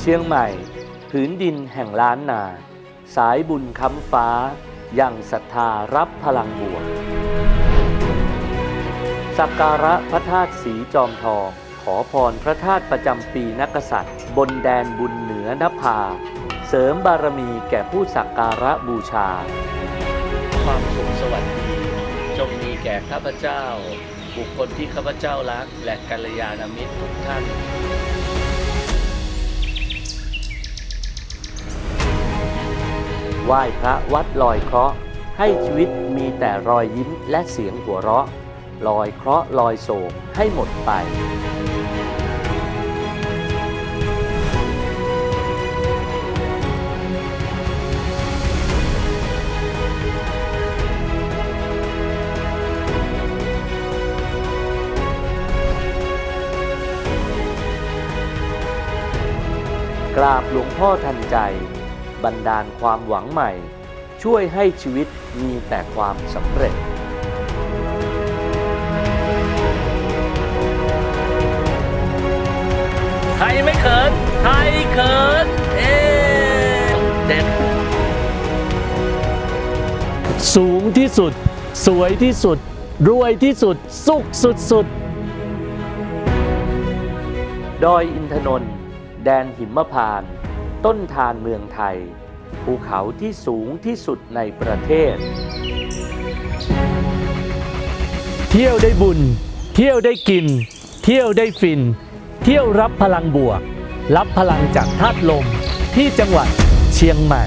เชียงใหม่ ผืนดินแห่งล้านนา สายบุญค้ำฟ้า ยังศรัทธารับพลังบวกสักการะพระธาตุสีจอมทอง ขอพรพระธาตุประจำปีนักษัตริย์ บนแดนบุญเหนือนภา เสริมบารมีแก่ผู้สักการะบูชา ความสุขสวัสดี จงมีแก่ข้าพเจ้า บุคคลที่ข้าพเจ้ารักและกัลยาณมิตรทุกท่าน ไหว้พระวัดลอยเคราะห์ให้ชีวิตมีแต่รอยยิ้มและเสียงหัวเราะ ลอยเคราะห์ลอยโศกให้หมดไปกราบหลวงพ่อทันใจ บันดาลความหวังใหม่ ช่วยให้ชีวิตมีแต่ความสำเร็จไทยไม่เขินไทยเขินเอ๊เด็ดสูงที่สุด สวยที่สุด รวยที่สุด สุขสุดสุดดอยอินทนนท์แดนหิมพานต์ ต้นทานเมืองไทย ภูเขาที่สูงที่สุดในประเทศ เที่ยวได้บุญ เที่ยวได้กิน เที่ยวได้ฟิน เที่ยวรับพลังบวก รับพลังจากธาตุลมที่จังหวัดเชียงใหม่